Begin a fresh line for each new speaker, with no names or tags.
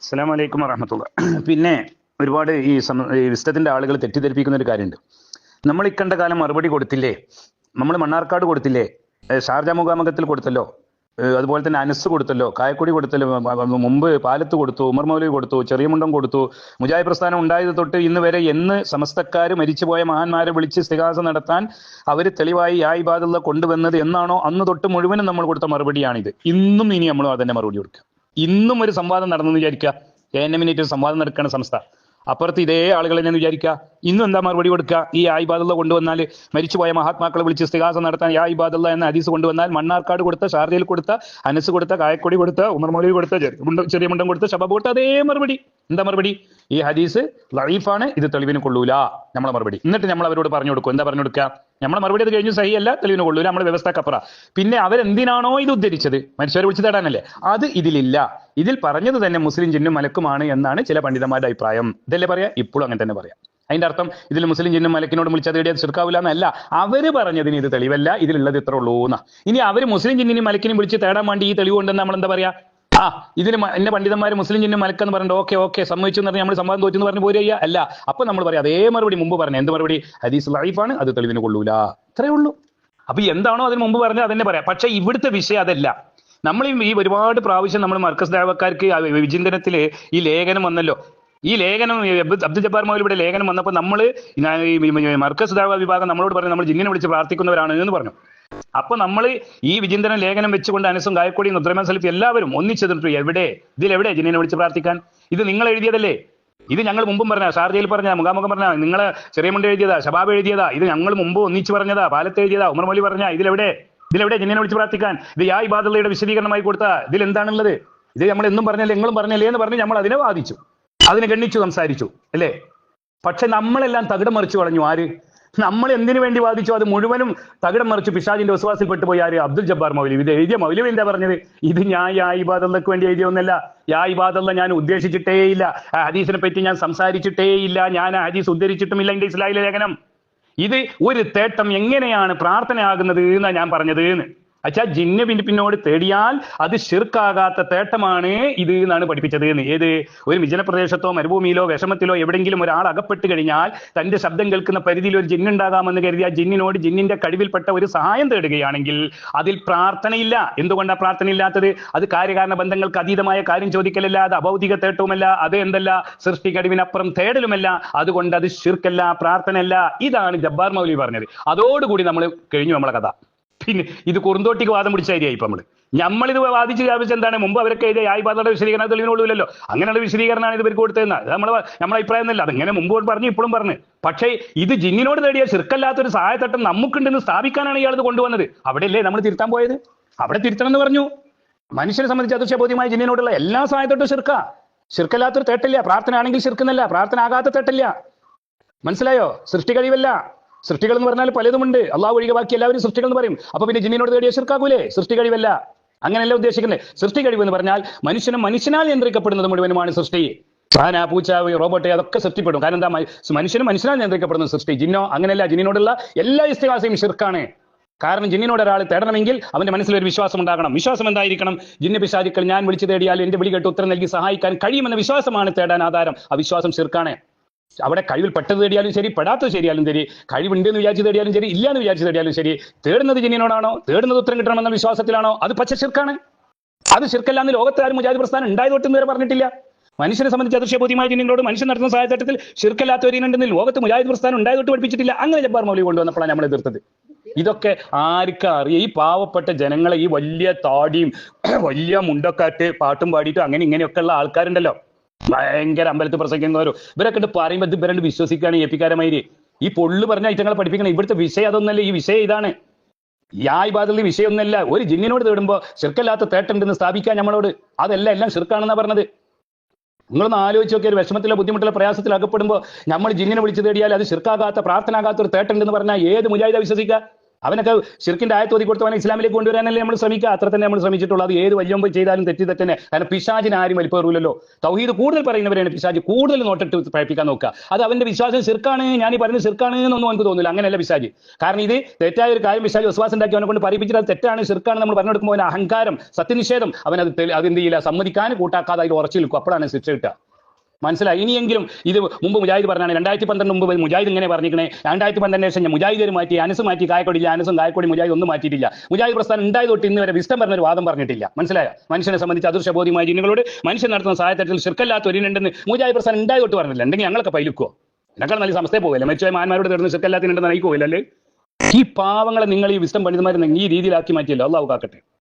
അസ്സലാം വലൈക്കും വറഹമത്തുള്ള. പിന്നെ ഒരുപാട് ഈ വിസ്തത്തിന്റെ ആളുകൾ തെറ്റിദ്ധരിപ്പിക്കുന്ന ഒരു കാര്യമുണ്ട്. നമ്മൾ ഇക്കണ്ട കാലം മറുപടി കൊടുത്തില്ലേ? നമ്മൾ മണ്ണാർക്കാട് കൊടുത്തില്ലേ? ഷാർജ മുഖാമുഖത്തിൽ കൊടുത്തല്ലോ. അതുപോലെ തന്നെ അനസ് കൊടുത്തല്ലോ. കായക്കൊടി കൊടുത്തല്ലോ. മുമ്പ് പാലത്ത് കൊടുത്തു ഉമർ മൗലവി കൊടുത്തു ചെറിയമുണ്ടം കൊടുത്തു. മുജാഹിദ് പ്രസ്ഥാനം ഉണ്ടായത് തൊട്ട് ഇന്ന് വരെ എന്ന് സമസ്തക്കാർ മരിച്ചുപോയ മഹാന്മാരെ വിളിച്ച് സ്ഥികാസം നടത്താൻ അവർ തെളിവായി ആ ഇബാദുള്ള കൊണ്ടുവന്നത് എന്നാണോ അന്ന് തൊട്ട് മുഴുവനും നമ്മൾ കൊടുത്ത മറുപടിയാണിത്. ഇന്നും ഇനി നമ്മൾ അതന്നെ മറുപടി കൊടുക്കുക. ഇന്നും ഒരു സംവാദം നടന്നെന്ന് വിചാരിക്കുക. എ എൻ എമ്മിന് ഒരു സംവാദം നടക്കുന്ന സംസ്ഥ. അപ്പുറത്ത് ഇതേ ആളുകൾ തന്നെ വിചാരിക്കുക. ഇന്നും എന്താ മറുപടി കൊടുക്കുക? ഈ ആയിബാദുള്ള കൊണ്ടുവന്നാൽ മരിച്ചുപോയ മഹാത്മാക്കളെ വിളിച്ച് സ്ഥികാസം നടത്താൻ ആയിബാദുള്ള എന്ന ഹദീസ് കൊണ്ടുവന്നാൽ മണ്ണാർക്കാട് കൊടുത്ത ഷാർജയിൽ കൊടുത്ത അനസ് കൊടുത്ത കായക്കൊടി കൊടുത്ത ഉമർ മൗലവി കൊടുത്ത ചെറിയ മുണ്ടം- കൊടുത്ത ശബ കൊടുത്ത അതേ മറുപടി. എന്താ മറുപടി? ഈ ഹദീസ് ലൈഫാണ് ഇത് തെളിവിന് കൊള്ളൂല. നമ്മളെ മറുപടി. എന്നിട്ട് നമ്മൾ അവരോട് പറഞ്ഞു കൊടുക്കും. എന്താ പറഞ്ഞു കൊടുക്കുക നമ്മളെ മറുപടി അത് കഴിഞ്ഞു സഹി അല്ല തെളിവിന് കൊള്ളൂല. നമ്മുടെ വ്യവസ്ഥ കപ്പറ പിന്നെ അവരെന്തിനാണോ ഇത് ഉദ്ധരിച്ചത്? മനുഷ്യരെ വിളിച്ചു തേടാനല്ലേ? അത് ഇതിലില്ല. ഇതിൽ പറഞ്ഞത് തന്നെ മുസ്ലിം ജിന്നും മലക്കുമാണ് എന്നാണ് ചില പണ്ഡിതന്മാരുടെ അഭിപ്രായം. ഇതല്ലേ പറയാ? ഇപ്പോഴും അങ്ങനെ തന്നെ പറയാം. അതിന്റെ അർത്ഥം ഇതിൽ മുസ്ലിം ജിന്നും മലക്കിനോട് വിളിച്ചത് തേടിയത് ചെറുക്കാവില്ല എന്നല്ല. അവർ പറഞ്ഞതിന് ഇത് തെളിവല്ല ഇതിലുള്ളത് ഇത്ര ഉള്ളൂ എന്നാ ഇനി അവർ മുസ്ലിം ജിന്നിനും മലക്കിനും വിളിച്ച് തേടാൻ വേണ്ടി ഈ തെളിവുണ്ടെന്ന് നമ്മൾ എന്താ പറയാ? ആ ഇതിന് എന്റെ പണ്ഡിതന്മാർ മുസ്ലിം ജിന്നും മലക്കെന്ന് പറഞ്ഞിട്ട് ഓക്കെ ഓക്കെ സമ്മതിച്ചു എന്ന് പറഞ്ഞ് നമ്മൾ സംവാദം തോറ്റെന്ന് പറഞ്ഞ് പോരുക അല്ല അപ്പൊ നമ്മൾ പറയാം അതേ മറുപടി മുമ്പ് പറഞ്ഞു എന്ത് മറുപടി? ഹദീസ് ലൈഫാണ് അത് തെളിവിന് കൊള്ളൂല. ഇത്രയേ ഉള്ളൂ. അപ്പൊ എന്താണോ അതിന് മുമ്പ് പറഞ്ഞത് അതന്നെ പറയാം. പക്ഷെ ഇവിടുത്തെ വിഷയം അതല്ല. നമ്മൾ ഈ ഒരുപാട് പ്രാവശ്യം നമ്മൾ മർക്കസ് ദേവക്കാർക്ക് വിചിന്തനത്തിൽ ഈ ലേഖനം വന്നല്ലോ. ഈ ലേഖനം അബ്ദുൽ ജബ്ബാർ മൗലിയുടെ ലേഖനം വന്നപ്പോൾ നമ്മൾ മർക്കസ് ദേവ വിഭാഗം നമ്മളോട് പറഞ്ഞു നമ്മൾ ജിന്നിനെ വിളിച്ച് പ്രാർത്ഥിക്കുന്നവരാണ് എന്ന് പറഞ്ഞു. അപ്പൊ നമ്മൾ ഈ വിചിന്തന ലേഖനം വെച്ചുകൊണ്ട് അനസും ഗായക്കൊടിയും ഉദ്രമൻ സലിഫ് എല്ലാവരും ഒന്നിച്ചെതിർത്തു എവിടെ? ഇതിൽ ഇതിലെവിടെ ജിനെ വിളിച്ച് പ്രാർത്ഥിക്കാൻ? ഇത് നിങ്ങൾ എഴുതിയതല്ലേ? ഇത് ഞങ്ങൾ മുമ്പും പറഞ്ഞ ഷാർജയിൽ പറഞ്ഞ മുഖാമുഖം പറഞ്ഞ നിങ്ങളെ ചെറിയമുണ്ട് എഴുതിയതാ ഷബാബ് എഴുതിയതാ ഇത് ഞങ്ങൾ മുമ്പ് ഒന്നിച്ച് പറഞ്ഞതാ പാലത്ത് എഴുതിയതാ ഉമർ മൊലി പറഞ്ഞ ഇതിലെവിടെ? ഇതിലെവിടെ ജിനെ വിളിച്ച് പ്രാർത്ഥിക്കാൻ? ഇത് യാ ഇബാദുള്ളയുടെ വിശദീകരണമായി കൊടുത്ത ഇതിൽ എന്താണുള്ളത്? ഇത് നമ്മൾ എന്നും പറഞ്ഞല്ലേ നിങ്ങളും പറഞ്ഞല്ലേ എന്ന് പറഞ്ഞ് നമ്മൾ അതിനെ വാദിച്ചു അതിനെ ഗണ്ണിച്ചു സംസാരിച്ചു അല്ലേ? പക്ഷെ നമ്മളെല്ലാം തകിടം മറിച്ചു കളഞ്ഞു ആര്? നമ്മൾ എന്തിനു വേണ്ടി വാദിച്ചു? അത് മുഴുവനും തകിടം മറിച്ചു പിശാജിന്റെ വിശ്വാസിൽ പെട്ടുപോയി ആര്? അബ്ദുൽ ജബ്ബാർ മൗലവി. ഇത് എഴുതിയ മൗലവി എന്താ പറഞ്ഞത്? ഇത് ഞാൻ യാ ഇബാദുള്ളക്ക് വേണ്ടി എഴുതിയൊന്നല്ല യാ ഇബാദുള്ള ഞാൻ ഉദ്ദേശിച്ചിട്ടേയില്ല. ഹദീസിനെ പറ്റി ഞാൻ സംസാരിച്ചിട്ടേയില്ല. ഞാൻ ആ ഹദീസ് ഉദ്ധരിച്ചിട്ടുമില്ല എന്റെ ഇസ്ലാഹിലെ ലേഖനം. ഇത് ഒരു തേട്ടം എങ്ങനെയാണ് പ്രാർത്ഥനയാകുന്നത് എന്നാ ഞാൻ പറഞ്ഞത് എന്ന്. അച്ഛാ ജിന്ന് പിന്നെ പിന്നോട് തേടിയാൽ അത് ഷിർക്കാകാത്ത തേട്ടമാണ് ഇത് എന്നാണ് പഠിപ്പിച്ചത് എന്ന്. ഏത്? ഒരു വിജന പ്രദേശത്തോ മരുഭൂമിയിലോ വിഷമത്തിലോ എവിടെങ്കിലും ഒരാൾ അകപ്പെട്ട് കഴിഞ്ഞാൽ തന്റെ ശബ്ദം കേൾക്കുന്ന പരിധിയിൽ ഒരു ജിന്നുണ്ടാകാമെന്ന് കരുതി ആ ജിന്നിനോട് ജിന്നിന്റെ കഴിവിൽപ്പെട്ട ഒരു സഹായം തേടുകയാണെങ്കിൽ അതിൽ പ്രാർത്ഥനയില്ല. എന്തുകൊണ്ടാണ് പ്രാർത്ഥനയില്ലാത്തത്? അത് കാര്യകാരണ ബന്ധങ്ങൾക്ക് അതീതമായ കാര്യം ചോദിക്കലല്ല അത് അഭൗതിക തേട്ടവുമല്ല അത് എന്തല്ല സൃഷ്ടി കഴിവിനപ്പുറം തേടലുമല്ല അതുകൊണ്ട് അത് ശിർക്കല്ല പ്രാർത്ഥനയല്ല. ഇതാണ് ജബ്ബാർ മൗലി പറഞ്ഞത്. അതോടുകൂടി നമ്മൾ കഴിഞ്ഞു നമ്മളെ കഥ. പിന്നെ ഇത് കുറുന്തോട്ടിക്ക് വാദം പിടിച്ച ഏരിയ ഇപ്പൊ നമ്മൾ ഇത് വാദിച്ച് വ്യാപിച്ച എന്താണ്? മുമ്പ് അവരൊക്കെ ആയി ആയിബാദയുടെ വിശദീകരണം തെളിവിനുള്ളൂല്ലോ അങ്ങനെയുള്ള വിശദീകരണമാണ് ഇത് ഇവർക്ക് കൊടുത്തതെന്ന് അത് നമ്മളെ നമ്മളെ അഭിപ്രായം ഒന്നല്ല അതങ്ങനെ മുമ്പ് പറഞ്ഞു ഇപ്പോഴും പറഞ്ഞു. പക്ഷേ ഇത് ജിന്നിനോട് നേടിയ ചെറുക്കല്ലാത്തൊരു സഹായത്തട്ടം നമുക്കുണ്ടെന്ന് സ്ഥാപിക്കാനാണ് ഇയാൾ ഇത് കൊണ്ടുവന്നത്. അവിടെയല്ലേ നമ്മൾ തിരുത്താൻ പോയത്? അവിടെ തിരുത്തണം എന്ന് പറഞ്ഞു. മനുഷ്യനെ സംബന്ധിച്ച് അദൃശ്യബോധ്യമായ ജിന്നിനോടുള്ള എല്ലാ സഹായത്തോട്ടും ചെറുക്ക. ചെറുക്കല്ലാത്തൊരു തേട്ടില്ല. പ്രാർത്ഥന ആണെങ്കിൽ ശിർക്കുന്നല്ല പ്രാർത്ഥന ആകാത്ത തേട്ടില്ല. മനസ്സിലായോ? സൃഷ്ടി കഴിവല്ല. സൃഷ്ടികൾ എന്ന് പറഞ്ഞാൽ പലതുമുണ്ട്. അള്ളാഹു ഒഴികെ ബാക്കി എല്ലാവരും സൃഷ്ടികൾ എന്ന് പറയും. അപ്പൊ പിന്നെ ജിന്നിനോട് തേടിയ ശിർക്കാകൂലേ? സൃഷ്ടി കഴിവല്ല. അങ്ങനെയല്ല ഉദ്ദേശിക്കുന്നത്. സൃഷ്ടി കഴിവ് എന്ന് പറഞ്ഞാൽ മനുഷ്യനെ മനുഷ്യനാൽ നിയന്ത്രിക്കപ്പെടുന്നത് മുഴുവനുമാണ് സൃഷ്ടി. സാന പൂച്ച റോബോട്ട് അതൊക്കെ സൃഷ്ടിപ്പെടും. കാരണം എന്താ? മനുഷ്യനും മനുഷ്യനാൽ നിയന്ത്രിക്കപ്പെടുന്ന സൃഷ്ടി. ജിന്നോ അങ്ങനെയല്ല. ജിന്നിനോടുള്ള എല്ലാ ഇസ്തിഹാസയും ഷിർക്കാണ് കാരണം ജിന്നിനോട് ഒരാൾ തേടണമെങ്കിൽ അവന്റെ മനസ്സിൽ ഒരു വിശ്വാസം ഉണ്ടാകണം. വിശ്വാസം എന്തായിരിക്കണം? ജിന്ന പിശാചുക്കൾ ഞാൻ വിളിച്ചു തേടിയാൽ എന്റെ വിളി കേട്ട് ഉത്തരം നൽകി സഹായിക്കാൻ കഴിയുമെന്ന വിശ്വാസമാണ് തേടാൻ ആധാരം. ആ വിശ്വാസം ഷിർക്കാണ് അവിടെ കഴിവിൽ പെട്ടത് തേടിയാലും ശരി പെടാത്തത് ശരിയാലും ശരി കഴിവുണ്ട് എന്ന് വിചാരിച്ച് തേടിയാലും ശരി ഇല്ല എന്ന് വിചാരിച്ച് തേടിയാലും ശരി തേടുന്നത് ജനീനോടാണോ തേടുന്നത് ഉത്തരം കിട്ടണമെന്ന വിശ്വാസത്തിലാണോ അത് പച്ച ശിർക്കാണ്. അത് ശിർക്കല്ലാന്ന് ലോകത്ത് ആരും മുജാഹിദ് പ്രസ്ഥാനം ഉണ്ടായതൊട്ടും വരെ പറഞ്ഞിട്ടില്ല. മനുഷ്യനെ സംബന്ധിച്ച് അദൃശ്യബോധ്യമായ ജനങ്ങളോട് മനുഷ്യൻ നടത്തുന്ന സാഹചര്യത്തിൽ ശിർക്കല്ലാത്തവരുണ്ടെന്ന് ലോകത്ത് മുജാഹിദ് പ്രസ്ഥാനം ഉണ്ടായതൊട്ട് പഠിപ്പിച്ചിട്ടില്ല. അങ്ങനെ ജബ്ബാർ മൗലി കൊണ്ടുവന്നപ്പോഴാണ് നമ്മൾ എതിർത്തത്. ഇതൊക്കെ ആർക്കും ഈ പാവപ്പെട്ട ജനങ്ങളെ ഈ വലിയ താടിയും വലിയ മുണ്ടൊക്കെ പാട്ടും പാടിയിട്ടും അങ്ങനെ ഇങ്ങനെയൊക്കെ ഉള്ള ആൾക്കാരുണ്ടല്ലോ. ഭയങ്കര അമ്പലത്തിൽ പ്രസംഗിക്കുന്നവരോ. ഇവരൊക്കെ പറയുമ്പോൾ ഇത് ഇവരെ വിശ്വസിക്കുകയാണ് എപ്പിക്കാരമായി ഈ പൊള്ളു പറഞ്ഞ ഐറ്റങ്ങളെ പഠിപ്പിക്കണം ഇവിടുത്തെ വിഷയം അതൊന്നല്ല ഈ വിഷയം ഇതാണ്. യാ ഇബാദുള്ള വിഷയമൊന്നുമല്ല ഒരു ജിന്നിനോട് തേടുമ്പോൾ ശിർക്കല്ലാത്ത തേട്ടുണ്ടെന്ന് സ്ഥാപിക്കാൻ നമ്മളോട്. അതല്ല എല്ലാം ശിർക്കാണെന്നാ പറഞ്ഞത്. നിങ്ങളൊന്ന് ആലോചിച്ച് നോക്കിയ ഒരു വിഷമത്തിലോ ബുദ്ധിമുട്ടിലോ പ്രയാസത്തിൽ അകപ്പെടുമ്പോൾ നമ്മൾ ജിന്നിനെ വിളിച്ചു തേടിയാൽ അത് ശിർക്കാകാത്ത പ്രാർത്ഥനാകാത്ത ഒരു തേട്ടുണ്ടെന്ന് പറഞ്ഞാൽ ഏത് മുജാഹിദ വിശ്വസിക്കുക അവനൊക്കെ ശിർക്കിന്റെ ആയത്ത് ഓതി കൊടുത്തവനെ ഇസ്ലാമിലേക്ക് കൊണ്ടുവരാനല്ലേ നമ്മൾ ശ്രമിക്കുക? അത്ര തന്നെ നമ്മൾ ശ്രമിച്ചിട്ടുള്ളൂ. അത് ഏത് വല്യമ്പ് ചെയ്താലും തെറ്റി തന്നെ കാരണം പിശാജിന് ആരും വലിപ്പേറൂലല്ലോ തൗഹീദ് കൂടുതൽ പറയുന്നവരെയാണ് പിശാജ് കൂടുതൽ നോട്ടിട്ട് പഴപ്പിക്കാൻ നോക്കുക. അത് അവന്റെ വിശ്വാസം ശിർക്കാണ് ഞാൻ ഈ പറയുന്നത് ശിർക്കാണ് എന്നൊന്നും എനിക്ക് തോന്നുന്നില്ല അങ്ങനെയല്ല പിശാജ് കാരണം ഇത് തെറ്റായ ഒരു കാര്യം പിശാജ് വിശ്വാസം ഉണ്ടാക്കി അവനെ കൊണ്ട് പറയിപ്പിച്ചിട്ട് അത് തെറ്റാണ് ശിർക്കാണ് നമ്മൾ പറഞ്ഞു കൊടുക്കുമ്പോൾ അവൻ അഹങ്കാരം സത്യനിഷേധം. അവൻ അത് അത് എന്ത് ചെയ്യില്ല? സമ്മതിക്കാൻ കൂട്ടാക്കാതെ അതിൽ ഉറച്ചു നിൽക്കും. അപ്പോഴാണ് ശിക്ഷ കിട്ടുക. മനസ്സിലായി? ഇനിയെങ്കിലും ഇത് മുമ്പ് മുജാഹിദ് പറഞ്ഞാണ് രണ്ടായിരത്തി പന്ത്രണ്ട് മുമ്പ് മുജാഹിദ് ഇങ്ങനെ പറഞ്ഞിരിക്കണേ രണ്ടായിരത്തി പന്ത്രണ്ട് ശേഷം മുജാഹിദ് മാറ്റി അനസ് മാറ്റി കായക്കൊടിയില്ല അനസും കായക്കൊടി മുജാഹിദ് ഒന്നും മാറ്റിയിട്ടില്ല. മുജാഹിദ് പ്രസ്ഥാനം ഉണ്ടായത് തൊട്ട് ഇന്ന് വരെ വിസ്റ്റം പറഞ്ഞൊരു വാദം പറഞ്ഞിട്ടില്ല. മനസ്സിലായോ? മനുഷ്യനെ സംബന്ധിച്ച് അദൃശ്യബോധ്യമായ ജിന്നുകളോട് മനുഷ്യൻ നടത്തുന്ന സഹായത്തിൽ ശിർക്കല്ലാത്ത ഒരിനുണ്ടെന്ന് മുജാഹിദ് പ്രസ്ഥാനം ഉണ്ടായത് തൊട്ട് പറഞ്ഞില്ല ഉണ്ടെങ്കിൽ ഞങ്ങളൊക്കെ പൈലുക്കോ ഞങ്ങൾ നല്ല സംസ്ഥയെ പോകില്ല മരിച്ചുപോയ മാന്മാരോട് തീർന്ന് ശിർക്കല്ലാത്തിനുണ്ടെന്ന് നയിക്കുമല്ലേ ഈ പാവങ്ങളെ നിങ്ങൾ ഈ വിസ്റ്റം പണ്ഡിതന്മാരെ ഈ രീതിയിലാക്കി മാറ്റിയല്ലോ. അള്ളാഹു കാക്കട്ടെ.